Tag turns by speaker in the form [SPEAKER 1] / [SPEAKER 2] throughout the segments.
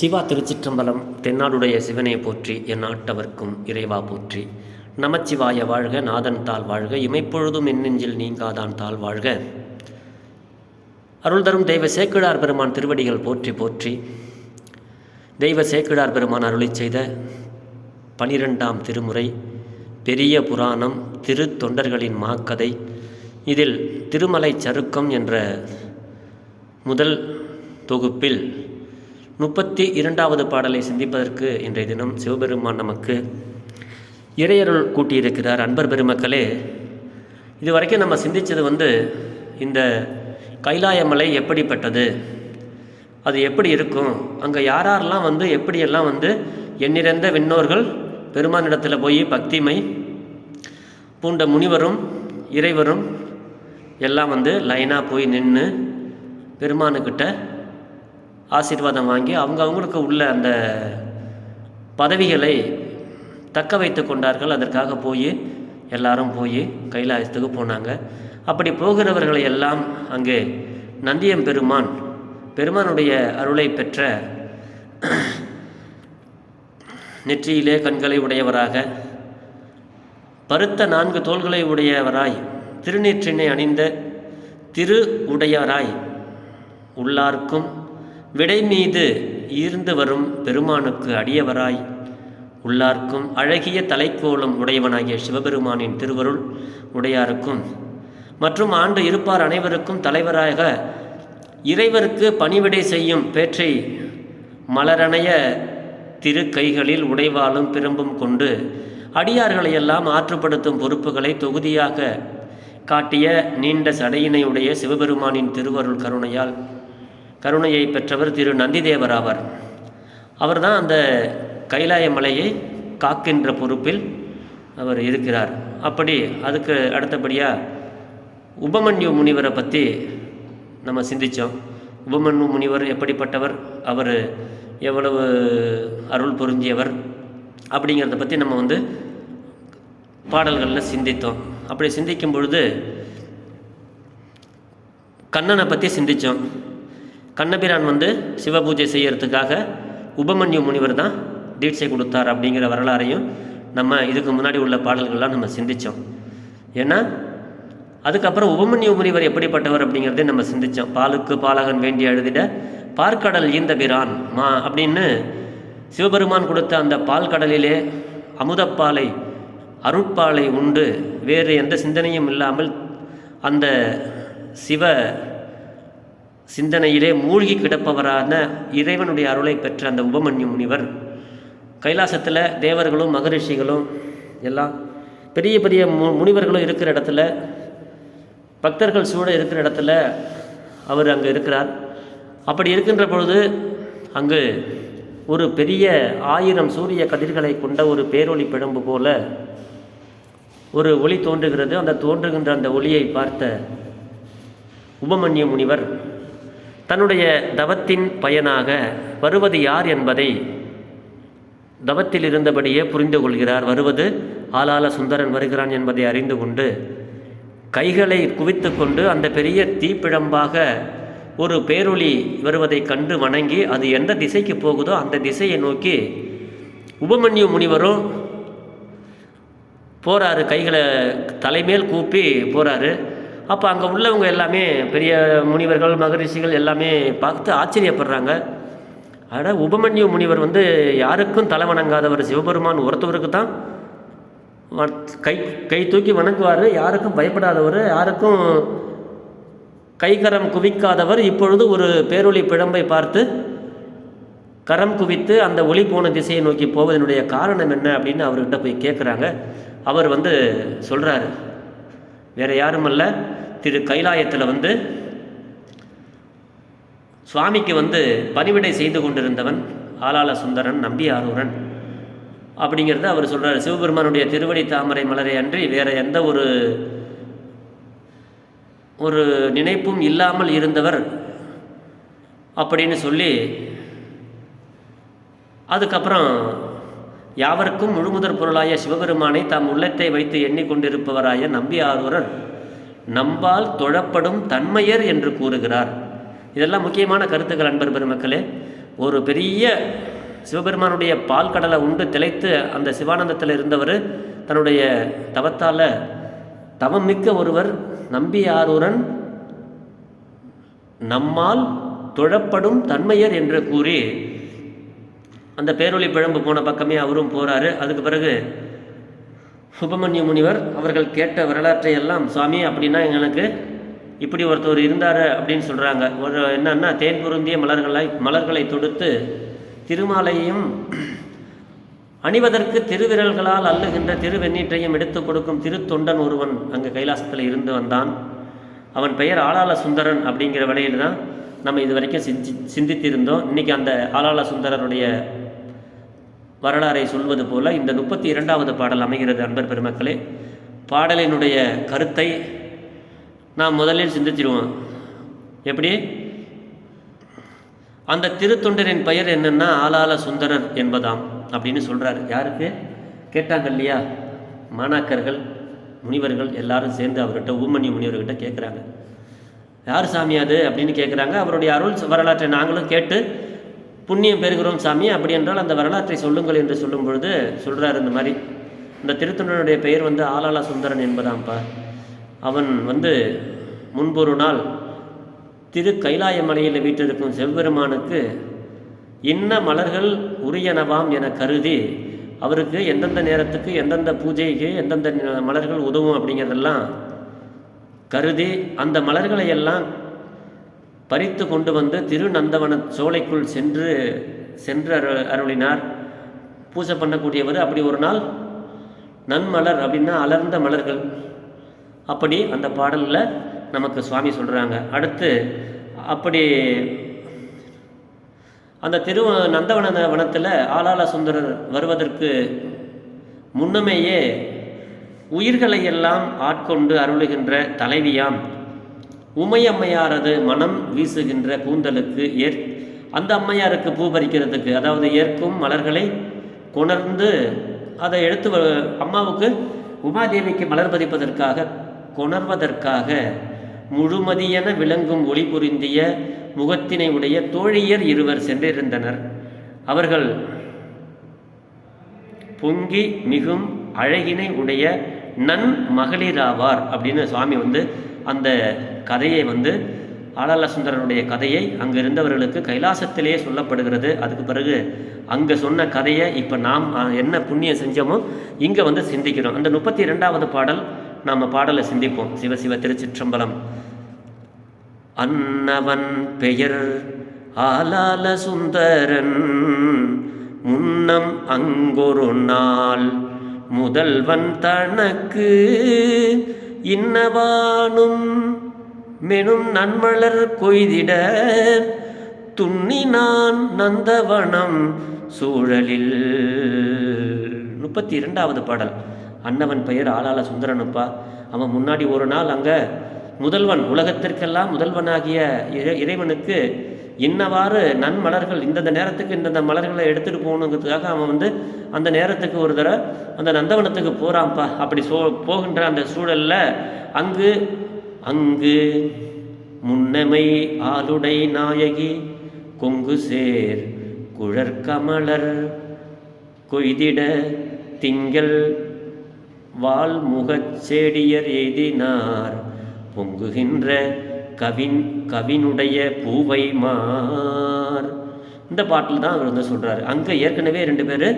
[SPEAKER 1] சிவா திருச்சிற்றம்பலம் தென்னாடுடைய சிவனை போற்றி என் நாட்டவர்க்கும் இறைவா போற்றி. நமச்சிவாய வாழ்க நாதன் தாள் வாழ்க இமைப்பொழுதும் என்னெஞ்சில் நீங்காதான் தாள் வாழ்க. அருள் தரும் தெய்வ சேக்கிழார் பெருமான் திருவடிகள் போற்றி போற்றி. தெய்வ சேக்கிழார் பெருமான் அருளிச் செய்த பனிரெண்டாம் திருமுறை பெரிய புராணம் திரு தொண்டர்களின் மாக்கதை. இதில் திருமலை சருக்கம் என்ற முதல் தொகுப்பில் முப்பத்தி இரண்டாவது பாடலை சிந்திப்பதற்கு இன்றைய தினம் சிவபெருமான் நமக்கு இறையருள் கூட்டியிருக்கிறார். அன்பர் பெருமக்களே இது வரைக்கும் நம்ம சிந்தித்தது வந்து இந்த கைலாயமலை எப்படிப்பட்டது? அது எப்படி இருக்கும்? அங்கே யாரெல்லாம் வந்து எப்படியெல்லாம் வந்து எண்ணிறந்த விண்ணோர்கள் பெருமானிடத்தில் போய் பக்திமை பூண்ட முனிவரும் இறைவரும் எல்லாம் வந்து லைனாக போய் நின்று பெருமானுக்கிட்ட ஆசீர்வாதம் வாங்கி அவங்க அவங்களுக்கு உள்ள அந்த பதவிகளை தக்க வைத்து கொண்டார்கள். அதற்காக போய் எல்லாரும் போய் கைலாயத்துக்கு போனாங்க. அப்படி போகிறவர்களை எல்லாம் அங்கே நந்தியம் பெருமான் பெருமானுடைய அருளை பெற்ற நெற்றியிலே கண்களை உடையவராக பருத்த நான்கு தோள்களை உடையவராய் திருநீற்றினை அணிந்த திரு உடையவராய் உள்ளார்க்கும் விடை மீது ஈர்ந்து வரும் பெருமானுக்கு அடியவராய் உள்ளார்க்கும் அழகிய தலைக்கோலம் உடையவனாகிய சிவபெருமானின் திருவருள் உடையாருக்கும். மற்றும் ஆண்டு இருப்பார் அனைவருக்கும் தலைவராக இறைவருக்கு பணிவிடை செய்யும் பேற்றை மலரணைய திரு கைகளில் உடைவாளும் பிரம்பும் கொண்டு அடியார்களையெல்லாம் ஆற்றுப்படுத்தும் பொறுப்புகளை தொகுதியாக காட்டிய நீண்ட சடையினை உடைய சிவபெருமானின் திருவருள் கருணையால் கருணையை பெற்றவர் திரு நந்திதேவர் ஆவார். அவர்தான் அந்த கைலாய மலையை காக்கின்ற பொறுப்பில் அவர் இருக்கிறார். அப்படி அதுக்கு அடுத்தபடியாக உபமன்யு முனிவரை பற்றி நம்ம சிந்தித்தோம் உபமன்யு முனிவர் எப்படிப்பட்டவர் அவர் எவ்வளவு அருள் பொருந்தியவர் அப்படிங்கிறத பற்றி நம்ம வந்து பாடல்களில் சிந்தித்தோம். அப்படி சிந்திக்கும் பொழுது கண்ணனை பற்றி சிந்தித்தோம் கண்ணபிரான் வந்து சிவபூஜை செய்யறதுக்காக உபமன்யு முனிவர் தான் தீட்சை கொடுத்தார் அப்படிங்கிற வரலாறையும் நம்ம இதுக்கு முன்னாடி உள்ள பாடல்கள்லாம் நம்ம சிந்தித்தோம் ஏன்னா அதுக்கப்புறம் உபமன்யு முனிவர் எப்படிப்பட்டவர் அப்படிங்கிறதே நம்ம சிந்தித்தோம் பாலுக்கு பாலகன் வேண்டி எழுதிட பார்க்கடல் ஈந்த பிரான் மா அப்படின்னு சிவபெருமான் கொடுத்த அந்த பால் கடலிலே அமுதப்பாலை அருட்பாலை உண்டு. வேறு எந்த சிந்தனையும் இல்லாமல் அந்த சிவ சிந்தனையிலே மூழ்கி கிடப்பவரான இறைவனுடைய அருளை பெற்ற அந்த உபமன்யு முனிவர் கைலாசத்தில் தேவர்களும் மகரிஷிகளும் எல்லாம் பெரிய பெரிய மு முனிவர்களும் இருக்கிற இடத்துல பக்தர்கள் சூழ இருக்கிற இடத்துல அவர் அங்கே இருக்கிறார். அப்படி இருக்கின்ற பொழுது அங்கு ஒரு பெரிய ஆயிரம் சூரிய கதிர்களை கொண்ட ஒரு பேரொளி பிழம்பு போல ஒரு ஒளி தோன்றுகிறது. அந்த தோன்றுகின்ற அந்த ஒளியை பார்த்த உபமன்ய முனிவர் தன்னுடைய தவத்தின் பயனாக வருவது யார் என்பதை தவத்தில் இருந்தபடியே புரிந்து கொள்கிறார். வருவது ஆளால சுந்தரன் வருகிறான் என்பதை அறிந்து கொண்டு கைகளை குவித்து கொண்டு அந்த பெரிய தீப்பிழம்பாக ஒரு பேரொளி வருவதைக் கண்டு வணங்கி அது எந்த திசைக்கு போகுதோ அந்த திசையை நோக்கி உபமன்யு முனிவரும் போகிறாரு கைகளை தலைமேல் கூப்பி போகிறாரு அப்போ அங்கே உள்ளவங்க எல்லாமே பெரிய முனிவர்கள் மகரிஷிகள் எல்லாமே பார்த்து ஆச்சரியப்படுறாங்க. ஆனால் உபமன்யு முனிவர் வந்து யாருக்கும் தலை வணங்காதவர் சிவபெருமான் ஒருத்தவருக்கு தான் கை கை தூக்கி வணங்குவார். யாருக்கும் பயப்படாதவர். யாருக்கும் கைகரம் குவிக்காதவர். இப்பொழுது ஒரு பேரொளி பிழம்பை பார்த்து கரம் குவித்து அந்த ஒளி போன திசையை நோக்கி போவதனுடைய காரணம் என்ன அப்படின்னு அவர்கிட்ட போய் கேட்குறாங்க அவர் வந்து சொல்கிறாரு வேற யாருமல்ல திரு கைலாயத்தில் வந்து சுவாமிக்கு வந்து பணிவிடை செய்து கொண்டிருந்தவன் ஆலால சுந்தரன் நம்பியாரூரன் அப்படிங்கிறத அவர் சொல்கிறார் சிவபெருமானுடைய திருவடி தாமரை மலரை அன்றி வேறு எந்த ஒரு ஒரு நினைப்பும் இல்லாமல் இருந்தவர் அப்படின்னு சொல்லி அதுக்கப்புறம் யாவருக்கும் முழுமுதற் பொருளாய சிவபெருமானை தாம் உள்ளத்தை வைத்து எண்ணிக்கொண்டிருப்பவராய நம்பியாரூரர் நம்பால் தொழப்படும் தன்மையர் என்று கூறுகிறார். இதெல்லாம் முக்கியமான கருத்துக்கள் அன்பர் பெருமக்களே. ஒரு பெரிய சிவபெருமானுடைய பால் கடலை உண்டு திளைத்து அந்த சிவானந்தத்தில் இருந்தவர் தன்னுடைய தவத்தால் தவம் மிக்க ஒருவர் நம்பி ஆரூரன் நம்மால் தொழப்படும் தன்மையர் என்று கூறி அந்த பேரொளி பிழம்பு போன பக்கமே அவரும் போகிறாரு அதுக்கு பிறகு சுபமன்யு முனிவர் அவர்கள் கேட்ட வரலாற்றை எல்லாம் சுவாமி அப்படின்னா எனக்கு இப்படி ஒருத்தர் இருந்தார் அப்படின்னு சொல்கிறாங்க ஒரு என்னன்னா தேன் பொருந்திய மலர்களை மலர்களை தொடுத்து திருமாலையும் அணிவதற்கு திருவிரல்களால் அல்லுகின்ற திருவெண்ணீற்றையும் எடுத்து கொடுக்கும் திருத்தொண்டன் ஒருவன் அங்கே கைலாசத்தில் இருந்து வந்தான். அவன் பெயர் ஆளாள சுந்தரன் அப்படிங்கிற வழியில் தான் நம்ம இது வரைக்கும் சிந்தி சிந்தித்திருந்தோம். இன்றைக்கி அந்த ஆளாள சுந்தரருடைய வரலாறை சொல்வது போல இந்த முப்பத்தி இரண்டாவது பாடல் அமைகிறது அன்பர் பெருமக்களே. பாடலினுடைய கருத்தை நாம் முதலில் சிந்திச்சிருவோம். எப்படி? அந்த திருத்தொண்டரின் பெயர் என்னென்னா ஆளாள சுந்தரர் என்பதாம் அப்படின்னு சொல்கிறாரு யாருக்கு? கேட்டாங்க இல்லையா மாணாக்கர்கள் முனிவர்கள் எல்லாரும் சேர்ந்து அவர்கிட்ட ஊமணி முனிவர்கிட்ட கேட்குறாங்க யார் சாமி அது? அப்படின்னு கேட்குறாங்க அவருடைய அருள் வரலாற்றை நாங்களும் கேட்டு புண்ணியம் பெறுகிறோம் சாமி அப்படி என்றால் அந்த வரலாற்றை சொல்லுங்கள் என்று சொல்லும் பொழுது சொல்கிறார் இந்த மாதிரி. இந்த திருத்தொண்டனுடைய பெயர் வந்து ஆளாள சுந்தரன் என்பதாம்ப்பா. அவன் வந்து முன்பொரு நாள் திரு கைலாய மலையில் வீட்டிருக்கும் செவ்வெருமானுக்கு இன்ன மலர்கள் உரியனவாம் என கருதி அவருக்கு எந்தெந்த நேரத்துக்கு எந்தெந்த பூஜைக்கு எந்தெந்த மலர்கள் உதவும் அப்படிங்கிறதெல்லாம் கருதி அந்த மலர்களை எல்லாம் பறித்து கொண்டு வந்து திருநந்தவன சோலைக்குள் சென்று சென்று அரு அருளினார். பூஜை பண்ணக்கூடியவர் அப்படி ஒரு நாள் நன்மலர் அப்படின்னா அலர்ந்த மலர்கள். அப்படி அந்த பாடலில் நமக்கு சுவாமி சொல்கிறாங்க அடுத்து அப்படி அந்த திரு நந்தவன வனத்தில் ஆளாள சுந்தரர் வருவதற்கு முன்னமேயே உயிர்களை எல்லாம் ஆட்கொண்டு அருளுகின்ற தலைவியாம். உமையம்மையாரது மனம் வீசுகின்ற கூந்தலுக்கு ஏற் அந்த அம்மையாருக்கு பூ பறிக்கிறதுக்கு அதாவது ஏற்கும் மலர்களை கொணர்ந்து அதை எடுத்து வ- அம்மாவுக்கு உமாதேவிக்கு மலர் பதிப்பதற்காக கொணர்வதற்காக முழுமதியென விளங்கும் ஒளி புரிந்திய முகத்தினை உடைய தோழியர் இருவர் சென்றிருந்தனர். அவர்கள் பொங்கி மிகும் அழகினை உடைய நன் மகளிராவார் அப்படின்னு சுவாமி வந்து அந்த கதையை வந்து ஆளாள சுந்தரனுடைய கதையை அங்கே இருந்தவர்களுக்கு கைலாசத்திலேயே சொல்லப்படுகிறது. அதுக்கு பிறகு அங்கே சொன்ன கதையை இப்போ நாம் என்ன புண்ணியம் செஞ்சோமோ இங்கே வந்து சிந்திக்கிறோம். அந்த முப்பத்தி ரெண்டாவது பாடல் நாம் பாடலை சிந்திப்போம். சிவ சிவ திருச்சிற்றம்பலம். அன்னவன் பெயர் ஆலால சுந்தரன் முன்னம் அங்கொரு நாள் முதல்வன் தனக்கு இன்னவானும் மெனும் நன்மலர் கொய்திட துண்ணினான் நந்தவனம் சூழலில். முப்பத்தி இரண்டாவது பாடல். அன்னவன் பெயர் ஆளாள சுந்தரனுப்பா. அவன் முன்னாடி ஒரு நாள் அங்கே முதல்வன் உலகத்திற்கெல்லாம் முதல்வனாகிய இறை இறைவனுக்கு இன்னவாறு நன்மலர்கள் இந்தந்த நேரத்துக்கு இந்தந்த மலர்களை எடுத்துகிட்டு போகணுங்கிறதுக்காக அவன் வந்து அந்த நேரத்துக்கு ஒரு தடவை அந்த நந்தவனத்துக்கு போகிறான்ப்பா அப்படி சோ போகின்ற அந்த சூழலில் அங்கு அங்கு முன்னமை ஆளுடை நாயகி கொங்கு சேர் குழற்கமலர் கொய்திட திங்கள் வால்முகச் செடியர் எய்தினார். பொங்குகின்ற கவின் கவினுடைய பூவை மார். இந்த பாட்டில் தான் அவர் வந்து சொல்கிறாரு அங்கே ஏற்கனவே ரெண்டு பேர்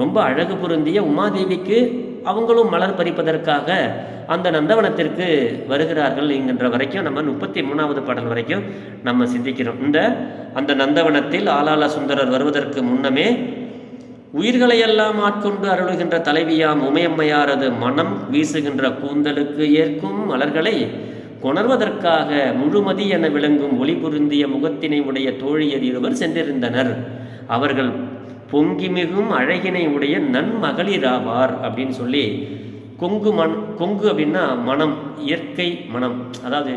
[SPEAKER 1] ரொம்ப அழகு பொருந்திய உமாதேவிக்கு அவங்களும் மலர் பறிப்பதற்காக அந்த நந்தவனத்திற்கு வருகிறார்கள் என்கின்ற வரைக்கும் நம்ம முப்பத்தி மூணாவது பாடல் வரைக்கும் நம்ம சிந்திக்கிறோம். இந்த அந்த நந்தவனத்தில் ஆலால சுந்தரர் வருவதற்கு முன்னமே உயிர்களையெல்லாம் ஆட்கொண்டு அருளுகின்ற தலைவியாம் உமையம்மையாரது மனம் வீசுகின்ற கூந்தலுக்கு ஏற்கும் மலர்களை கொணர்வதற்காக முழுமதி என விளங்கும் ஒளி பொருந்திய முகத்தினை உடைய தோழியர் இருவர் சென்றிருந்தனர். அவர்கள் பொங்கி மிகும் அழகினை உடைய நன்மகளிராவார் அப்படின்னு சொல்லி கொங்கு மண் கொங்கு அப்படின்னா மனம் இயற்கை மனம். அதாவது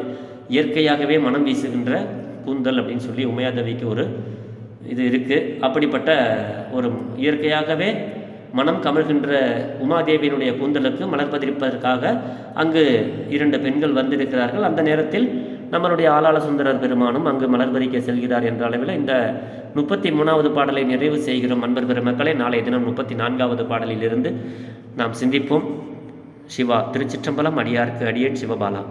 [SPEAKER 1] இயற்கையாகவே மனம் வீசுகின்ற கூந்தல் அப்படின்னு சொல்லி உமையாதேவிக்கு ஒரு இது இருக்குது அப்படிப்பட்ட ஒரு இயற்கையாகவே மனம் கமழ்கின்ற உமாதேவியினுடைய கூந்தலுக்கு மலர் பதிப்பதற்காக அங்கு இரண்டு பெண்கள் வந்திருக்கிறார்கள். அந்த நேரத்தில் நம்மளுடைய ஆளாள சுந்தரர் பெருமானும் அங்கு மலர் பறிக்க செல்கிறார் என்ற அளவில் இந்த முப்பத்தி மூணாவது பாடலை நிறைவு செய்கிறோம். அன்பர் பெருமக்களை நாளைய தினம் முப்பத்தி நான்காவது பாடலிலிருந்து நாம் சிந்திப்போம். சிவா திருச்சிற்றம்பலம் அடியார்க்கு அடியேன் சிவபாலா.